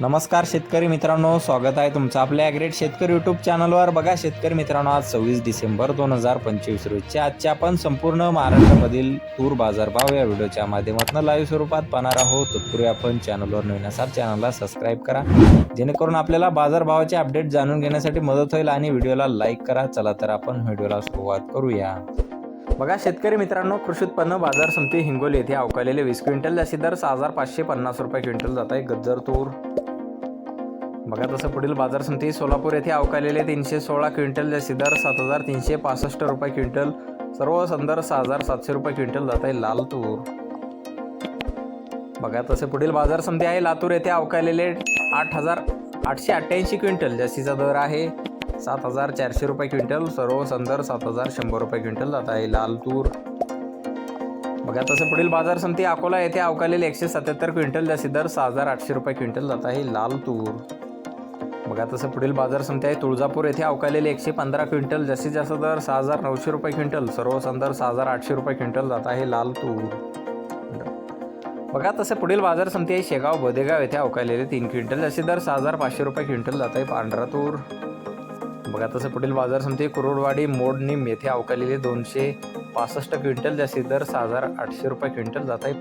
नमस्कार शेतकरी मित्रांनो स्वागत आहे तुमचं आपल्या ॲग्रेट शेतकरी यूट्यूब चॅनलवर बघा शेतकरी मित्रांनो आज सव्वीस डिसेंबर दोन हजार पंचवीस रोजच्या आजच्या आपण संपूर्ण महाराष्ट्रामधील तूर बाजारभाव या व्हिडिओच्या माध्यमातून लाईव्ह स्वरूपात पाहणार आहोत. तत्पूर्वी आपण चॅनलवर नवीन असाल चॅनलला सबस्क्राईब करा. जेणेकरून आपल्याला बाजारभावाचे अपडेट जाणून घेण्यासाठी मदत होईल आणि व्हिडिओला लाईक करा. चला तर आपण व्हिडिओला सुरुवात करूया. बघा शेतकरी मित्रांनो कृषी उत्पन्न बाजार समिती हिंगोली येथे अवकालेले वीस क्विंटल जास्ती दर सहा हजार पाचशे पन्नास रुपये क्विंटल जात आहे. गज्जर तूर बघा तसं पुढील बाजार समिती सोलापूर येथे अवकालेले तीनशे सोळा क्विंटल जास्ती दर सात हजार तीनशे पासष्ट रुपये क्विंटल. सर्व संदर सहा हजार सातशे रुपये क्विंटल जात आहे लाल तूर. बघा तसे पुढील बाजार समिती आहे लातूर येथे अवकालेले आठ हजार आठशे अठ्ठ्याऐंशी क्विंटल जास्तीचा दर आहे. सात हजार चारशे रुपये क्विंटल सर्व संदर सात हजार शंभर रुपये क्विंटल जात आहे लाल तूर. बघा तसे पुढील बाजार समिती अकोला येथे अवकालेले एकशे सत्याहत्तर क्विंटल जास्ती दर सहा हजार आठशे रुपये क्विंटल जात आहे लाल तूर. बघा तसं पुढील बाजार समिती आहे. तुळजापूर येथे अवकालेले एकशे पंधरा क्विंटल जास्तीत जास्त दर सहा हजार नऊशे रुपये क्विंटल सर्व संदर सहा हजार आठशे रुपये क्विंटल जात आहे लाल तूर. बघा तसं पुढील बाजार समिती आहे. शेगाव बोदेगाव येथे अवकालेले तीन क्विंटल जास्तीत दर सहा हजार पाचशे रुपये क्विंटल जात आहे पांढरा तूर. बघा तसं पुढील बाजार समिती कुरुडवाडी मोडनिम येथे अवकालेले दोनशे पासष्ट क्विंटल जास्तीत दर सहा हजार आठशे रुपये क्विंटल जात आहे.